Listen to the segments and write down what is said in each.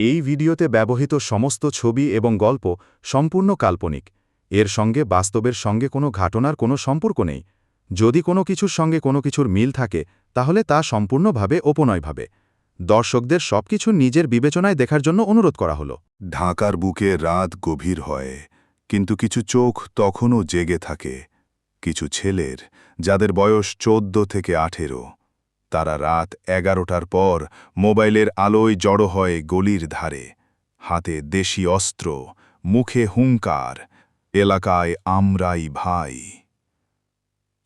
এই ভিডিওতে ব্যবহৃত সমস্ত ছবি এবং গল্প সম্পূর্ণ কাল্পনিক। এর সঙ্গে বাস্তবের সঙ্গে কোনো ঘটনার কোনো সম্পর্ক নেই। যদি কোনো কিছুর সঙ্গে কোনো কিছুর মিল থাকে, তাহলে তা সম্পূর্ণভাবে ওপনয়ভাবে দর্শকদের সবকিছু নিজের বিবেচনায় দেখার জন্য অনুরোধ করা হলো। ঢাকার বুকে রাত গভীর হয়, কিন্তু কিছু চোখ তখনও জেগে থাকে। কিছু ছেলের, যাদের বয়স চোদ্দ থেকে আঠেরো। তারা রাত এগারোটার পর মোবাইলের আলোয় জড়ো হয় গলির ধারে। হাতে দেশি অস্ত্র, মুখে হুঙ্কার, এলাকায় আমরাই ভাই।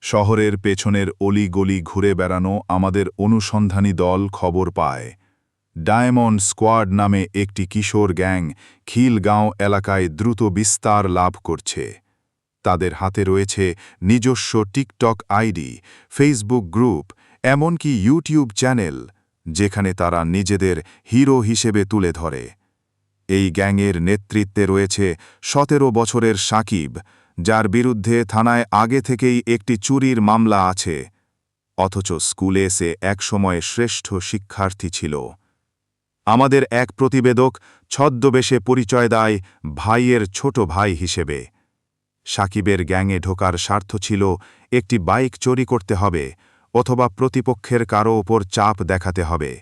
শহরের পেছনের অলি-গলি ঘুরে বেড়ানো আমাদের অনুসন্ধানী দল খবর পায়। ডায়মন্ড স্কোয়াড নামে একটি কিশোর গ্যাং খিলগাঁও এলাকায় দ্রুত বিস্তার লাভ করছে। তাদের হাতে রয়েছে নিজস্ব টিকটক আইডি, ফেসবুক গ্রুপ এমনকি ইউটিউব চ্যানেল, যেখানে তারা নিজেদের হিরো হিসেবে তুলে ধরে। এই গ্যাংয়ের নেতৃত্বে রয়েছে সতেরো বছরের সাকিব, যার বিরুদ্ধে থানায় আগে থেকেই একটি চুরির মামলা আছে, অথচ স্কুলে সে একসময় শ্রেষ্ঠ শিক্ষার্থী ছিল। আমাদের এক প্রতিবেদক ছদ্মবেশে পরিচয় দেয় ভাইয়ের ছোট ভাই হিসেবে। সাকিবের গ্যাংয়ে ঢোকার স্বার্থ ছিল, একটি বাইক চুরি করতে হবে অথবা প্রতিপক্ষের কারও ওপর চাপ দেখাতে হবে।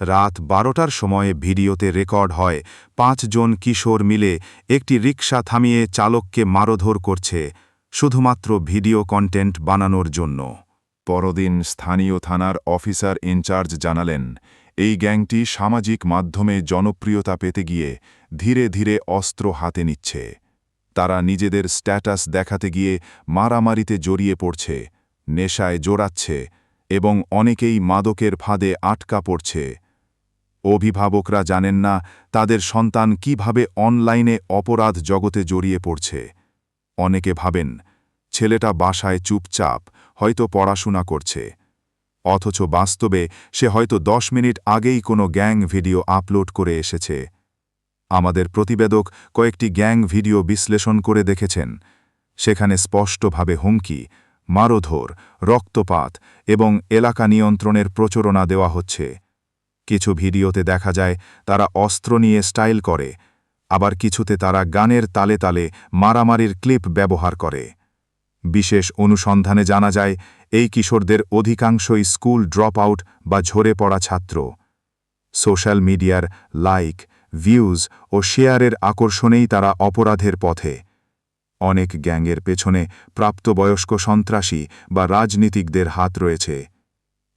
রাত বারোটার সময় ভিডিওতে রেকর্ড হয় পাঁচজন কিশোর মিলে একটি রিকশা থামিয়ে চালককে মারধর করছে, শুধুমাত্র ভিডিও কন্টেন্ট বানানোর জন্য। পরদিন স্থানীয় থানার অফিসার ইনচার্জ জানালেন, এই গ্যাংটি সামাজিক মাধ্যমে জনপ্রিয়তা পেতে গিয়ে ধীরে ধীরে অস্ত্র হাতে নিচ্ছে। তারা নিজেদের স্ট্যাটাস দেখাতে গিয়ে মারামারিতে জড়িয়ে পড়ছে। নেশায় জোড়াচ্ছে এবং অনেকেই মাদকের ফাঁদে আটকা পড়ছে। অভিভাবকরা জানেন না তাদের সন্তান কীভাবে অনলাইনে অপরাধ জগতে জড়িয়ে পড়ছে। অনেকে ভাবেন, ছেলেটা বাসায় চুপচাপ, হয়তো পড়াশোনা করছে। অথচ বাস্তবে সে হয়তো দশ মিনিট আগেই কোনো গ্যাং ভিডিও আপলোড করে এসেছে। আমাদের প্রতিবেদক কয়েকটি গ্যাং ভিডিও বিশ্লেষণ করে দেখেছেন। সেখানে স্পষ্টভাবে হুমকি মারধর, রক্তপাত এবং এলাকা নিয়ন্ত্রণের প্রচোরণা দেওয়া হচ্ছে। কিছু ভিডিওতে দেখা যায়, তারা অস্ত্র নিয়ে স্টাইল করে, আবার কিছুতে তারা গানের তালে তালে মারামারির ক্লিপ ব্যবহার করে। বিশেষ অনুসন্ধানে জানা যায়, এই কিশোরদের অধিকাংশই স্কুল ড্রপ আউট বা ঝরে পড়া ছাত্র। সোশ্যাল মিডিয়ার লাইক, ভিউজ ও শেয়ারের আকর্ষণেই তারা অপরাধের পথে। অনেক গ্যাংয়ের পেছনে প্রাপ্তবয়স্ক সন্ত্রাসী বা রাজনীতিকদের হাত রয়েছে।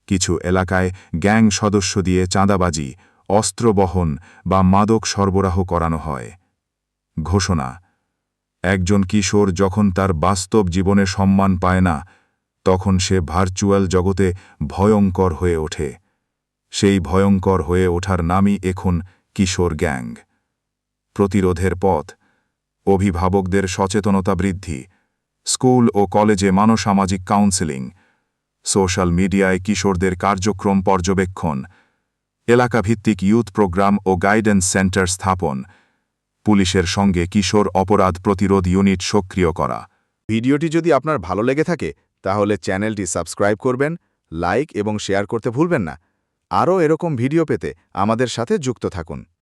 কিছু এলাকায় গ্যাং সদস্য দিয়ে চাঁদাবাজি অস্ত্র বহন বা মাদক সরবরাহ করানো হয়। ঘোষণা, একজন কিশোর যখন তার বাস্তব জীবনে সম্মান পায় না, তখন সে ভার্চুয়াল জগতে ভয়ঙ্কর হয়ে ওঠে। সেই ভয়ঙ্কর হয়ে ওঠার নামই এখন কিশোর গ্যাং। প্রতিরোধের পথ অভিভাবকদের সচেতনতা বৃদ্ধি, স্কুল ও কলেজে মানসামাজিক কাউন্সেলিং, সোশ্যাল মিডিয়ায় কিশোরদের কার্যক্রম পর্যবেক্ষণ, এলাকাভিত্তিক ইউথ প্রোগ্রাম ও গাইডেন্স সেন্টার স্থাপন, পুলিশের সঙ্গে কিশোর অপরাধ প্রতিরোধ ইউনিট সক্রিয় করা। ভিডিওটি যদি আপনার ভালো লেগে থাকে, তাহলে চ্যানেলটি সাবস্ক্রাইব করবেন, লাইক এবং শেয়ার করতে ভুলবেন না। আরও এরকম ভিডিও পেতে আমাদের সাথে যুক্ত থাকুন।